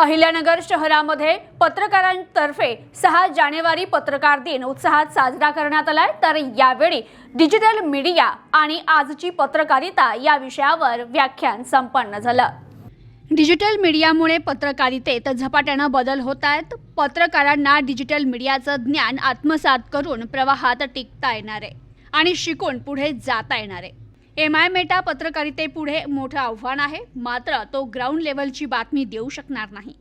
अहिल्यानगर शहरामध्ये पत्रकारांतर्फे सहा जानेवारी पत्रकार दिन उत्साहात साजरा करण्यात आलाय. तर यावेळी डिजिटल मीडिया आणि आजची पत्रकारिता या विषयावर व्याख्यान संपन्न झालं. डिजिटल मीडियामुळे पत्रकारितेत झपाट्यानं बदल होत आहेत. पत्रकारांना डिजिटल मीडियाचं ज्ञान आत्मसात करून प्रवाहात टिकता येणार आहे आणि शिकून पुढे जाता येणार. आहे एम आय मेटा पत्रकारितेपुढे मोठं आव्हान आहे. मात्र तो ग्राउंड लेवलची बातमी देऊ शकणार नाही.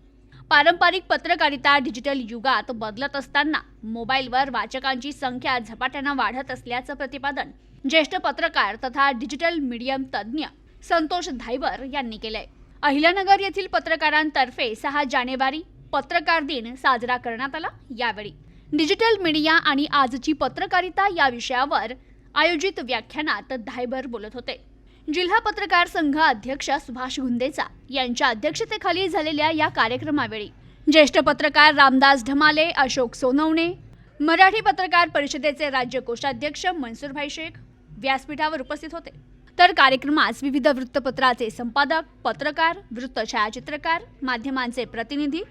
पारंपरिक पत्रकारिता डिजिटल युगात बदलत असताना मोबाईलवर वाचकांची संख्या झपाट्यानं वाढत असल्याचं प्रतिपादन ज्येष्ठ पत्रकार तथा डिजिटल मीडियम तज्ज्ञ संतोष धायबर यांनी केलंय. अहिल्यानगर येथील पत्रकारांतर्फे सहा जानेवारी पत्रकार दिन साजरा करण्यात आला. यावेळी डिजिटल मीडिया आणि आजची पत्रकारिता या विषयावर आयोजित व्याख्यानात धायबर बोलत होते. जिल्हा पत्रकार संघ अध्यक्ष सुभाष गुंदेचा यांच्या अध्यक्षतेखाली झालेल्या या कार्यक्रमावेळी ज्येष्ठ पत्रकार रामदास ढमाले अशोक सोनवणे मराठी पत्रकार परिषदेचे राज्य कोषाध्यक्ष मनसूरभाई शेख व्यासपीठावर उपस्थित होते. तर कार्यक्रमास विविध वृत्तपत्राचे संपादक पत्रकार वृत्त छायाचित्रकार माध्यमांचे प्रतिनिधी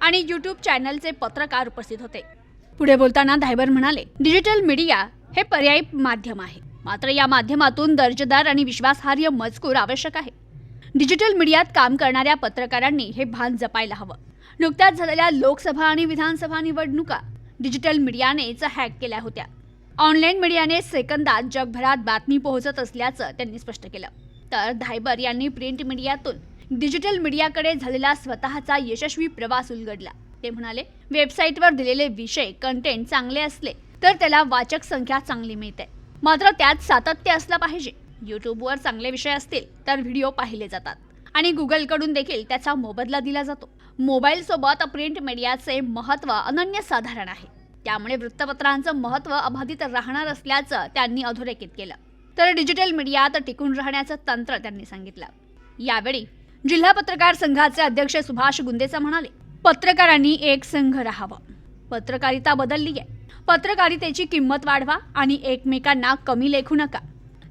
आणि यूट्यूब चॅनलचे पत्रकार उपस्थित होते. पुढे बोलताना धायबर म्हणाले डिजिटल मीडिया हे पर्यायी माध्यम आहे. मात्र या माध्यमातून दर्जेदार आणि विश्वासार्ह मजकूर आवश्यक आहे. डिजिटल मीडियात काम करणाऱ्या पत्रकारांनी हे भान जपायला हवं. नुकत्याच झालेल्या लोकसभा आणि विधानसभा निवडणुका डिजिटल मीडियानेच हॅक केल्या होत्या. ऑनलाईन मीडियाने सेकंदात जगभरात बातमी पोहोचत असल्याचं त्यांनी स्पष्ट केलं. तर धायबर यांनी प्रिंट मीडियातून डिजिटल मीडियाकडे झालेला स्वतःचा यशस्वी प्रवास उलगडला. ते म्हणाले वेबसाईटवर दिलेले विषय कंटेंट चांगले असले तर त्याला वाचक संख्या चांगली मिळते. मात्र त्यात सातत्य असलं पाहिजे. यूट्यूबवर चांगले विषय असतील तर व्हिडिओ पाहिले जातात. आणि गुगलकडून देखील त्याचा मोबदला दिला जातो. मोबाईल सोबत प्रिंट मीडियाचे महत्त्व अनन्यसाधारण आहे. त्यामुळे वृत्तपत्रांचं महत्त्व अबाधित राहणार असल्याचं त्यांनी अधोरेखित केलं. तर डिजिटल मीडियात टिकून राहण्याचं तंत्र त्यांनी सांगितलं. यावेळी जिल्हा पत्रकार संघाचे अध्यक्ष सुभाष गुंदेचा म्हणाले पत्रकारांनी एक संघ राहावं. पत्रकारिता बदलली आहे पत्रकारितेची किंमत वाढवा आणि एकमेकांना कमी लेखू नका.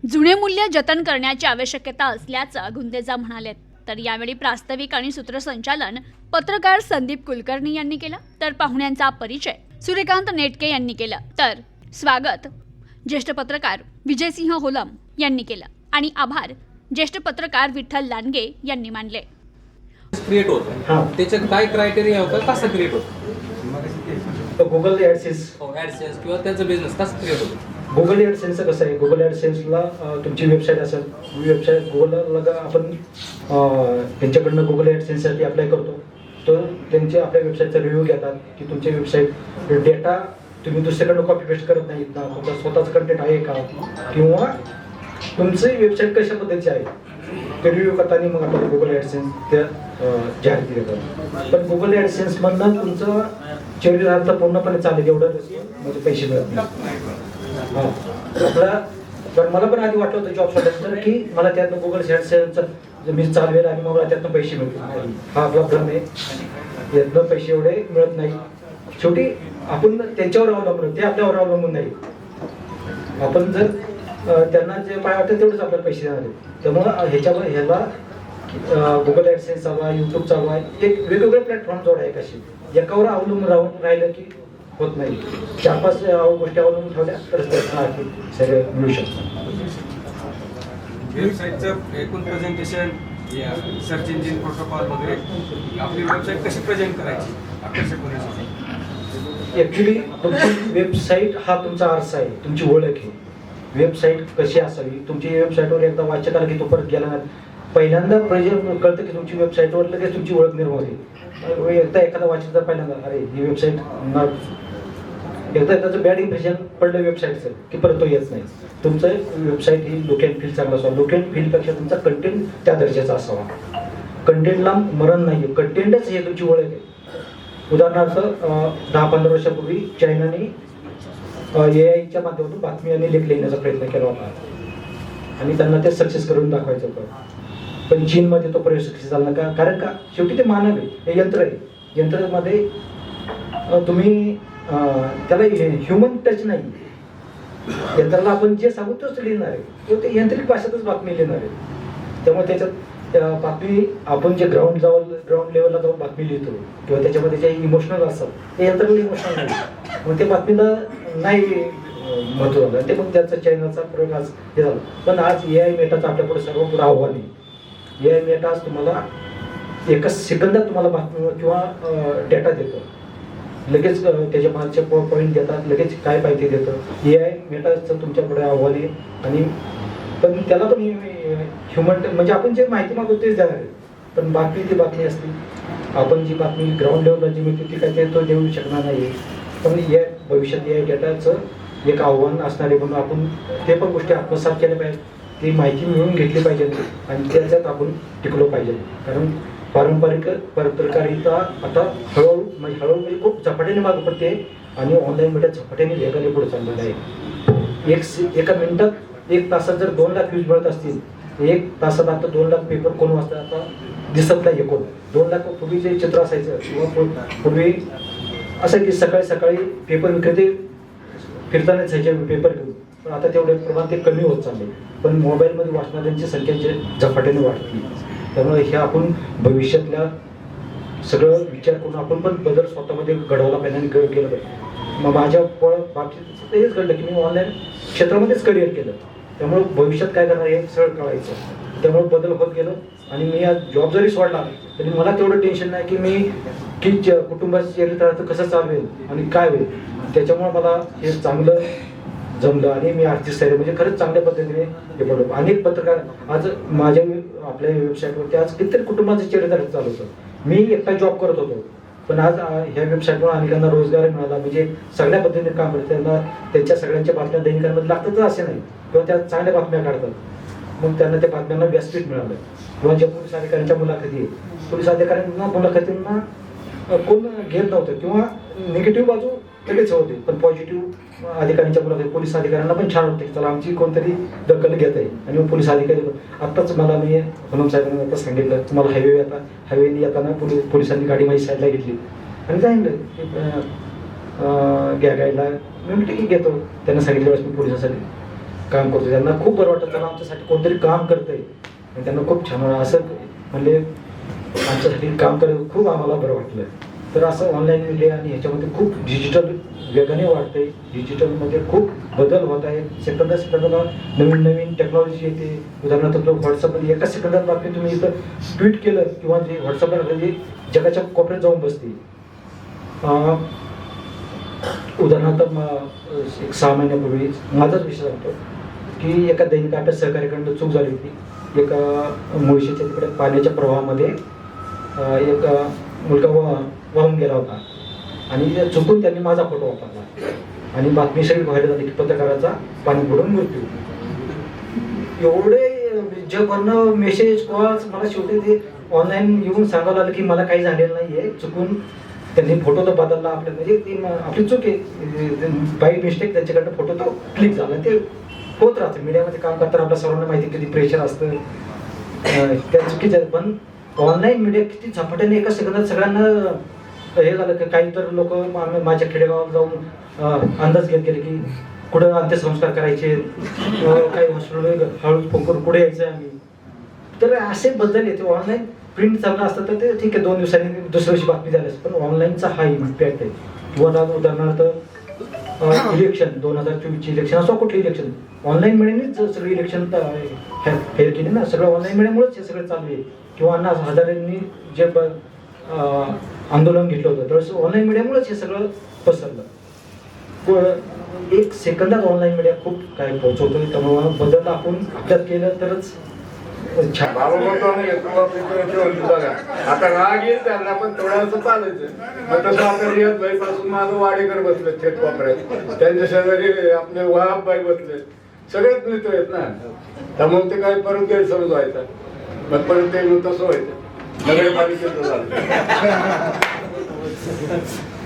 जुने मूल्य जतन करण्याची आवश्यकता असल्याचं गुंदेजा म्हणाले तर यावेळी प्रास्ताविक आणि सूत्रसंचालन पत्रकार संदीप कुलकर्णी यांनी केलं. तर पाहुण्यांचा परिचय सूर्यकांत नेटके यांनी केलं. तर स्वागत. ज्येष्ठ पत्रकार विजयसिंह होलम यांनी केलं. आणि आभार. ज्येष्ठ पत्रकार विठ्ठल लांडगे यांनी मानले. क्रिएट. होतं. त्याच्यात काय क्रायटेरिया होतं कसं क्रिएट होतं? तर गुगल ॲडसेन्स ऍडसेन्स किंवा त्याचं बिझनेस कसं क्रिएट होतं. गुगल ॲडसेन्सचं कसं आहे? गुगल ॲडसेन्सला तुमची वेबसाईट असेल वेबसाईट गुगलला आपण त्यांच्याकडनं गुगल ॲडसेन्ससाठी अप्लाय करतो. तर त्यांचे आपल्या वेबसाईटचा रिव्ह्यू घेतात की तुमची वेबसाईट डेटा तुम्ही दुसरीकडनं कॉपी पेस्ट करत नाहीत ना तुमचा स्वतःच कंटेंट आहे का? किंवा तुमची वेबसाईट कशा पद्धतीची आहे? ते रिव्ह्यू करताना मग आपण गुगल ॲडसेन्स त्या जाहीर केले जातात. पण गुगल ॲडसेन्समधनं तुमचं चोवीस पूर्णपणे चालेल एवढं म्हणजे पैसे मिळत नाही. आपला पण मला पण आधी वाटलं होतं जॉब सोडायचं की मला त्यातनं गुगल ॲडसेन्सचं मी चालवेल आणि मला त्यातनं पैसे मिळतील. हा आपला भ्रम आहे. यातनं पैसे एवढे मिळत नाही. शेवटी आपण त्यांच्यावर अवलंबून ते आपल्यावर अवलंबून नाही. आपण जर त्यांना जे पाय वाटतं तेवढंच आपल्याला पैसे देणार आहेत. त्यामुळं ह्याच्यावर ह्याला गुगल ॲडसेन्स चालू आहे यूट्यूब चालू आहे एक वेगवेगळे प्लॅटफॉर्म जोड आहे कशी एकावर अवलंबून राहून राहिलं की होत नाही. चार पाच गोष्टी अवलंबून ठेवल्या तरच त्यातनं सगळं मिळू शकतं. वेबसाईटचं एकूण प्रेझेंटेशन सर्च इंजिन प्रोटोकॉल वगैरे आपली वेबसाईट कशी प्रेझेंट करायची? आकर्षक होण्यासाठी ऍक्च्युली तुमची वेबसाईट हा तुमचा आरसा आहे. तुमची ओळख आहे. वेबसाईट कशी असावी? तुमची वेबसाईटवर एकदा वाचकाला की तो परत गेला नाही. पहिल्यांदा प्रजे कळतं की तुमची वेबसाईटवर लगेच तुमची ओळख निर्माण होते. एकदा एखादा वाचक पहिल्यांदा अरे ही वेबसाईट एकदा त्याचं बॅड इम्प्रेशन पडलं वेबसाईटचं की परत तो येत नाही. तुमचं वेबसाईट ही लुक अँड फील्ड चांगलं असावा. लुक अँड फील्डपेक्षा तुमचा कंटेंट त्या दर्जाचा असावा. कंटेंटला मरण नाही कंटेंटच हे तुमची ओळख आहे. उदाहरणार्थ दहा पंधरा वर्षापूर्वी चायनाने ए आयच्या माध्यमातून बातमी आणि लेख लिहिण्याचा प्रयत्न केला होता. आणि त्यांना ते सक्सेस करून दाखवायचं होतं. पण चीनमध्ये तो प्रयोग सक्सेस झाला का कारण का? शेवटी ते मानव आहे. हे यंत्र आहे. यंत्रामध्ये तुम्ही त्याला ह्युमन टच नाही. यंत्राला आपण जे सांगू तोच लिहिणार आहे. तो ते यांत्रिक भाषेतच बातमी लिहिणार आहे. त्यामुळे त्याच्यात त्या बातमी आपण जे ग्राउंड जाऊन ग्राउंड लेवलला जाऊन बातमी लिहितो किंवा त्याच्यामध्ये जे इमोशनल असतात ते यंत्र इमोशनल नाही. मग ते बातमीला नाही महत्त्व झालं ते मग त्याचा चॅनलचा प्रयोग आज हे झाला. पण आज ए आय मेटाचं आपल्यापुढे सर्व पुढे आव्हान आहे. ए आय मेटा आज तुम्हाला एका सेकंदात तुम्हाला बातमी किंवा डेटा देतो. लगेच त्याच्या मागचे पॉईंट देतात लगेच काय पाहिजे देतं. ए आय मेटाचं तुमच्याकडे आव्हान आहे. आणि पण त्याला पण ह्युमन म्हणजे आपण जे माहिती मागतो तेच देणार पण बाकी ती बातमी असते आपण जी बातमी ग्राउंड लेवलला जी मिळते ती काय ते तो देऊ शकणार नाही. पण या भविष्यात या डेटाचं एक आव्हान असणार आहे म्हणून आपण ते पण गोष्टी आत्मसात केल्या पाहिजे. ती माहिती मिळवून घेतली पाहिजे आणि त्याच्यात आपण टिकलो पाहिजे. कारण पारंपरिक पत्रकारिता आता हळूहळू म्हणजे हळूहळू म्हणजे खूप झपाट्याने मागे पडते आणि ऑनलाईन मीडिया झपाट्याने वेगाने पुढे चाललेलं आहे. एक एका मिनिटात एक तासात जर दोन लाख व्ह्यूज मिळत असतील एक तासात आता दोन लाख पेपर कोण वाचतात आता दिसत नाही एकूण. दोन लाख पूर्वी जे चित्र असायचं किंवा पूर्वी असं की सकाळी सकाळी पेपर विक्रेते फिरताना जायचे पेपर घेऊन. पण आता तेवढे प्रमाण ते कमी होत चालले. पण मोबाईलमध्ये वाचणाऱ्यांची संख्या जे झपाट्याने वाढते त्यामुळे हे आपण भविष्यातल्या सगळं विचार करून आपण पण बदल स्वतःमध्ये घडवला पाहिजे आणि केलं पाहिजे. मग माझ्या प- बाबतीत हेच घडलं की मी ऑनलाईन क्षेत्रामध्येच करिअर केलं. त्यामुळे भविष्यात काय करणार हे सरळ कळायचं. त्यामुळे बदल होत गेलो. आणि मी आज जॉब जरी सोडला तरी मला तेवढं टेन्शन नाही की मी की च- कुटुंबाचं चरित्रार्थ कसं चालवेल आणि काय होईल. त्याच्यामुळे मला हे चांगलं जमलं आणि मी आर्थिक स्थैर्य म्हणजे खरंच चांगल्या पद्धतीने हे पडलो अनेक पत्रकार आज माझ्या आपल्या वेबसाईटवरती आज कितीतरी कुटुंबाचं चरित्र चालवतं मी एकटा जॉब करत होतो. पण आज ह्या वेबसाईटवर अनेकांना रोजगार मिळाला. म्हणजे सगळ्या पद्धतीने काम करतात. त्यांना त्यांच्या सगळ्यांच्या बातम्या दैनिकांमध्ये लागतातच असे नाही. किंवा त्या चांगल्या बातम्या काढतात. म्हणून त्यांना त्या बातम्यांना व्यासपीठ मिळालं. किंवा ज्या पोलीस अधिकाऱ्यांच्या मुलाखती पोलीस अधिकाऱ्यांना मुलाखतींना कोण घेत नव्हतं किंवा निगेटिव्ह बाजू लगेच होते. पण पॉझिटिव्ह अधिकाऱ्यांच्या मुलाखती पोलीस अधिकाऱ्यांना पण छान वाटते चला आमची कोणतरी दखल घेत आहे. आणि मग पोलीस अधिकारी आत्ताच मला मी हनुम साहेबांनी आता सांगितलं तुम्हाला हायवे आता हायवेने येताना पोलिसांनी गाडी माझी साईडला घेतली. आणि सांगितलं की अं, घ्या गायला. मी म्हटलं ठीक घेतो. त्यांना सांगितलं वेळेस मी पोलिसांसाठी काम करतो त्यांना खूप बरं वाटतं त्यांना आमच्यासाठी कोणतरी काम करतंय. आणि त्यांना खूप छान असं म्हणजे आमच्यासाठी काम करत खूप आम्हाला बरं वाटलं. तर असं ऑनलाईन मीडिया आणि ह्याच्यामध्ये खूप डिजिटल वेगाने वाढते डिजिटलमध्ये खूप बदल होत आहे. सेकंदा सेकंदाला नवीन नवीन टेक्नॉलॉजी येते. उदाहरणार्थ तो व्हॉट्सअपमध्ये एका सेकंदात बातमी तुम्ही इथं ट्विट केलं किंवा जे व्हॉट्सअपला म्हणजे जगाच्या कोपऱ्यात जाऊन बसते. उदाहरणार्थ एक सहा महिन्यापूर्वी माझाच विषय सांगतो. की एका दैनिकाच्या सहकार्याकडनं चूक झाली होती. एका मुळशीच्या तिकडे पाण्याच्या प्रवाहामध्ये एक मुलगा वा- वाहून गेला होता. आणि चुकून त्यांनी माझा फोटो वापरला. आणि बातमी सगळी व्हायरल झाली की पत्रकाराचा पाणी बुडून मृत्यू. एवढे जगभरनं मेसेज कॉल्स मला शेवटी ते ऑनलाईन येऊन सांगावं लागलं की मला काही झालेलं नाहीये. चुकून त्यांनी फोटो तर बदलला. आपल्या म्हणजे ती आपली चूक आहे. बाय मिस्टेक त्यांच्याकडनं फोटो तो क्लिक झाला. ते होत राहतं. मीडियामध्ये काम करताना आपल्या सर्वांना माहिती किती प्रेशर असतं. त्या चुकीच्या पण ऑनलाईन मीडिया किती झपाट्याने एका सेकंदात सगळ्यांना हे झालं की काही तर लोक माझ्या खेडेगावात जाऊन अंदाज घेत गेले की कुठं अंत्यसंस्कार करायचे. काही हॉस्पिटल हळू फोन करून यायचं यायचं आम्ही. तर असे बदल येते. ऑनलाईन प्रिंट चाललं असतं तर ते ठीक आहे. दोन दिवसांनी दुसऱ्या दिवशी बातमी झाली असते. पण ऑनलाईनचा हा इम्पॅक्ट आहे. उदाहरणार्थ इलेक्शन दोन हजार चोवीसची इलेक्शन असो कुठलं इलेक्शन ऑनलाईन मिळेनेच सगळं इलेक्शन फेअर केले ना सगळं ऑनलाईन मिळेमुळेच हे सगळं चालू आहे. किंवा अण्णा हजारेंनी जे आंदोलन घेतलं होतं तर ऑनलाईन मीडियामुळेच हे सगळं पसरलं. पण एक सेकंदात ऑनलाईन मीडिया खूप काय पोहोचवतो त्यामुळे बदल आपण अभ्यास केलं तरच आता राग येईल त्यांना पण थोडंसं चालायचं. मग तसं आता रियाज भाई पासून माझं वाडेकर बसले थेट वापरायचं त्यांच्या शेजारी आपले वहाब बाई बसले सगळेच मित्र आहेत ना. त्यामुळे ते काय परत गैरसमज व्हायचा. मग परत ते मग तसं व्हायचं. नगरपालिकेचं झालं.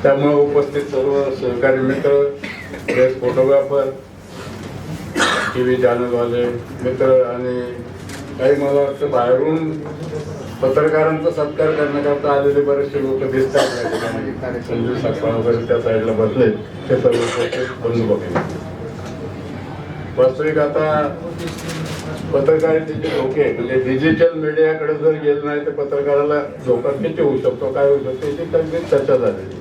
त्यामुळे उपस्थित सर्व सहकारी मित्र प्रेस फोटोग्राफर टी व्ही चॅनलवाले मित्र आणि काही मला वाटतं बाहेरून पत्रकारांचा सत्कार करण्याकरता आलेले बरेचसे लोक दिसतात या ठिकाणी. संजू साखरा वगैरे त्या साईडला बसले ते सर्व बंधू बघितले वास्तविक आता पत्रकारितेचे धोके म्हणजे डिजिटल मीडियाकडे जर गेलं नाही तर पत्रकाराला धोका किती होऊ शकतो काय होऊ शकतो याची काही चर्चा झालेली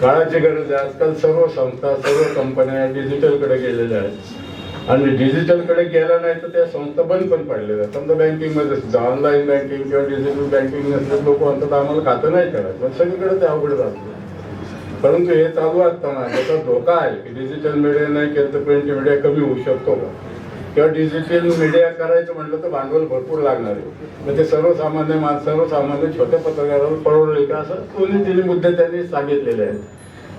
काळाची गरज आहे. आजकाल सर्व संस्था सर्व कंपन्या डिजिटलकडे गेलेल्या आहेत. आणि डिजिटलकडे गेल्या नाही तर त्या संस्था बंद पण पडलेल्या आहेत. समजा बँकिंगमध्ये सुद्धा ऑनलाईन बँकिंग किंवा डिजिटल बँकिंग नसले लोक म्हणतात आम्हाला खातं नाही करायचं. सगळीकडे ते अवघड जातं. परंतु हे चालू असताना त्याचा धोका आहे की डिजिटल मीडिया नाही केलं तर प्रिंट मीडिया कमी होऊ शकतो का? किंवा डिजिटल मीडिया करायचं म्हटलं तर भांडवल भरपूर लागणार आहे. मग ते सर्वसामान्य माणसं सर्वसामान्य छोट्या पत्रकारावर परवडले का? असं दोन्ही तिन्ही मुद्दे त्यांनी सांगितलेले आहेत.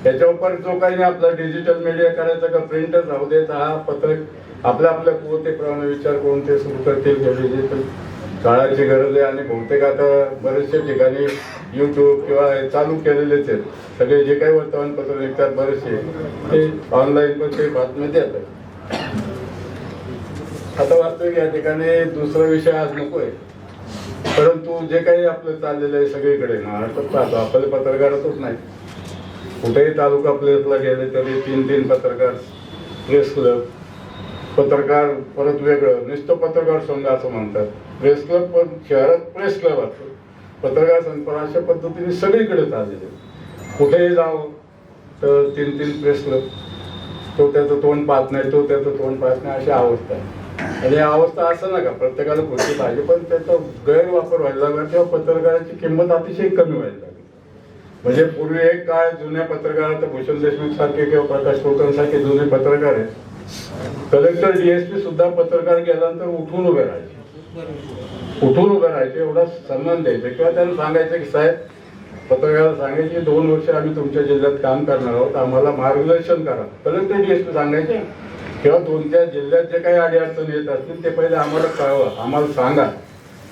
त्याच्यावर जो काही आपला डिजिटल मीडिया करायचा का प्रिंटच राहू दे तर हा पत्रक आपल्या आपल्या कुवतेप्रमाणे विचार करून ते सुरू करतील. किंवा डिजिटल काळाची गरज आहे आणि बहुतेक आता बरेचशे ठिकाणी युट्यूब किंवा चालू केलेलेच आहेत. सगळे जे काही वर्तमानपत्र निघतात बरेचसे ते ऑनलाईन पण ते बातम्या देतात आता वास्तविक या ठिकाणी दुसरा विषय आज नकोय परंतु जे काही आपलं चाललेलं आहे सगळीकडे महाराष्ट्रात पाहतो आपले पत्रकारातच नाही. कुठेही तालुका प्लेसला गेले तरी तीन तीन पत्रकार प्रेस क्लब पत्रकार परत वेगळं नुसतं पत्रकार संघ असं म्हणतात. प्रेस क्लब पण शहरात प्रेस क्लब असतो पत्रकार संघ पण अशा पद्धतीने सगळीकडे चाललेले कुठेही जावं तर तीन तीन प्रेस क्लब. तो त्याचं तोंड पाहत नाही तो त्याचं तोंड पाहत नाही अशी अवस्था आहे. आणि अवस्था असं नका प्रत्येकाला खुशी पाहिजे पण त्याचा गैरवापर व्हायला लागला किंवा पत्रकाराची किंमत अतिशय कमी व्हायला लागली. म्हणजे पूर्वी एक काळ जुन्या पत्रकारात भूषण देशमुख सारखे किंवा प्रकाश कोकण सारखे जुने पत्रकार आहेत कलेक्टर डीएसपी सुद्धा पत्रकार गेल्यानंतर उठून उभे राहायचे. उठून उभे राहायचे एवढा सन्मान द्यायचे. किंवा त्यांना सांगायचं की साहेब पत्रकाराला सांगायचे दोन वर्ष आम्ही तुमच्या जिल्ह्यात काम करणार आहोत. आम्हाला मार्गदर्शन करा. कलेक्टर डीएसपी सांगायचे किंवा तुमच्या जिल्ह्यात जे काही अडीअडचणी येत असतील ते पहिले आम्हाला कळवा. आम्हाला सांगा.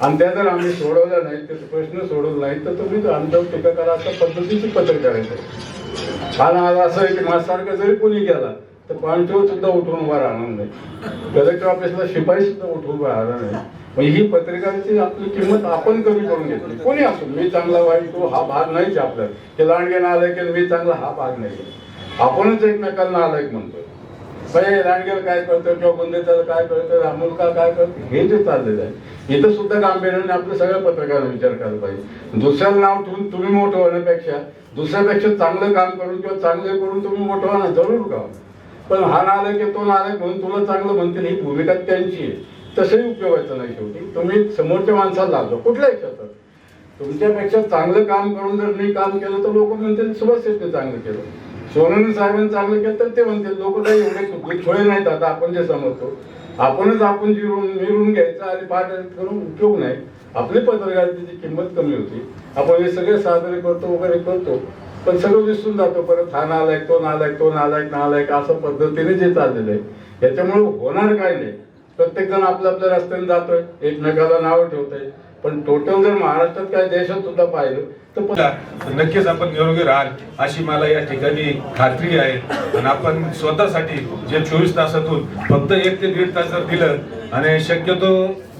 आणि त्या जर आम्ही सोडवल्या नाही ते प्रश्न सोडवला नाही तर तुम्ही आमच्यावर टीका करा अशा पद्धतीची पत्रकार आहे आणि आज असं आहे की माझ्यासारखं जरी कोणी गेला तर पाणचोर सुद्धा उठून उभा राहणार नाही. कलेक्टर ऑफिसला शिपाई सुद्धा उठून उभा राहणार नाही. म्हणजे ही पत्रकाराची आपली किंमत आपण कमी करून घेतली. कोणी असो मी चांगला वाईट तो हा भाग नाहीच आपल्याला की लांडगे आलाय की मी चांगला हा भाग नाही आपणच एकमेकांना आलाय म्हणतो पहिले लांडगेला काय करतो किंवा गुंदेचाला काय करतो रामुलका काय करतो हे जे चाललेलं आहे. इथं सुद्धा गांभीर्याने आपल्या सगळ्या पत्रकारांना विचार करायला पाहिजे. दुसऱ्याला नाव ठेवून तुम्ही मोठं होण्यापेक्षा दुसऱ्यापेक्षा चांगलं काम करून किंवा चांगलं करून तुम्ही मोठं होणार जरूर का? पण हा नालायक की तो नालायक म्हणून तुला चांगलं म्हणतील ही भूमिका त्यांची आहे. तसंही उपयोगाचं नाही शेवटी. तुम्ही समोरच्या माणसाला लावतो कुठल्याही क्षेत्रात तुमच्यापेक्षा चांगलं काम करून जर मी काम केलं तर लोक म्हणतील सुभाष शेट्टी चांगलं केलं. सोनवणे साहेबांनी चांगलं केलं तर ते म्हणतील लोक काही एवढे छोळे नाहीत आता आपण जे समजतो. आपणच आपण जिरून मिरून घ्यायचं आणि पाठ करून उपयोग नाही. आपली पत्रकारितेची किंमत कमी होती. आपण हे सगळे साजरे करतो वगैरे करतो. पण सगळं विसरून जातो. परत हा नालायक तो नालायक तो नालायक नालायक असं पद्धतीने जे चाललेलं आहे. याच्यामुळे होणार काय नाही. प्रत्येक जण आपल्या आपल्या रस्त्याने जातोय. एकमेकाला नावं ठेवतोय. पण टोटल जर महाराष्ट्रात काय देशात सुद्धा पाहिलं तर नक्कीच आपण निरोगी राहाल अशी मला या ठिकाणी खात्री आहे. आणि आपण स्वतःसाठी जे चोवीस तासातून फक्त एक ते दीड तास जर दिलं आणि शक्यतो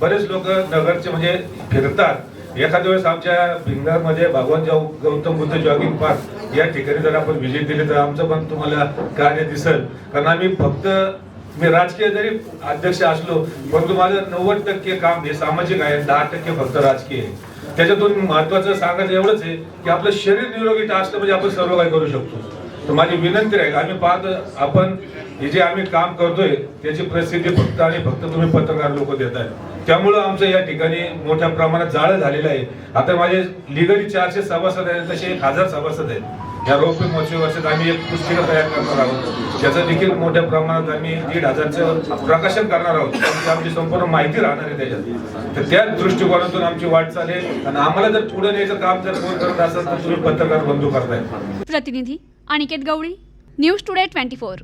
बरेच लोक नगरचे म्हणजे फिरतात. एखाद्या वेळेस आमच्या भिंगारमध्ये भगवान जाऊ गौतम बुद्ध जॉगिंग पार्क या ठिकाणी जर आपण व्हिजिट दिली तर आमचं पण तुम्हाला कार्य दिसेल. कारण आम्ही फक्त मी राजकीय जरी अध्यक्ष असलो परंतु माझं नव्वद टक्के काम हे सामाजिक आहे दहा टक्के फक्त राजकीय आहे. त्याच्यातून महत्वाचं सांगायचं एवढंच आहे की आपलं शरीर निरोगी असलं म्हणजे आपण सर्व काही करू शकतो. तर माझी विनंती आहे आम्ही पाहतो आपण हे जे आम्ही काम करतोय त्याची प्रसिद्धी फक्त आणि फक्त तुम्ही पत्रकार लोक देत आहे त्यामुळं आमचं या ठिकाणी मोठ्या प्रमाणात जाळं झालेलं आहे. आता माझे लिगली चारशे सभासद आहेत तसे एक हजार सभासद आहेत. या रौप्य महोत्सवी आम्ही एक पुस्तिका तयार करणार आहोत. ज्याचं देखील मोठ्या प्रमाणात आम्ही दीड हजारचं प्रकाशन करणार आहोत. त्याची आमची संपूर्ण माहिती राहणार आहे त्याच्यात. तर त्या दृष्टिकोनातून आमची वाटचाल आहे आणि आम्हाला जर पुढे न्यायचं काम जर कोण करत असेल तर तुम्ही पत्रकार बंधू करताय. प्रतिनिधी Aniket Gawali news today twenty four.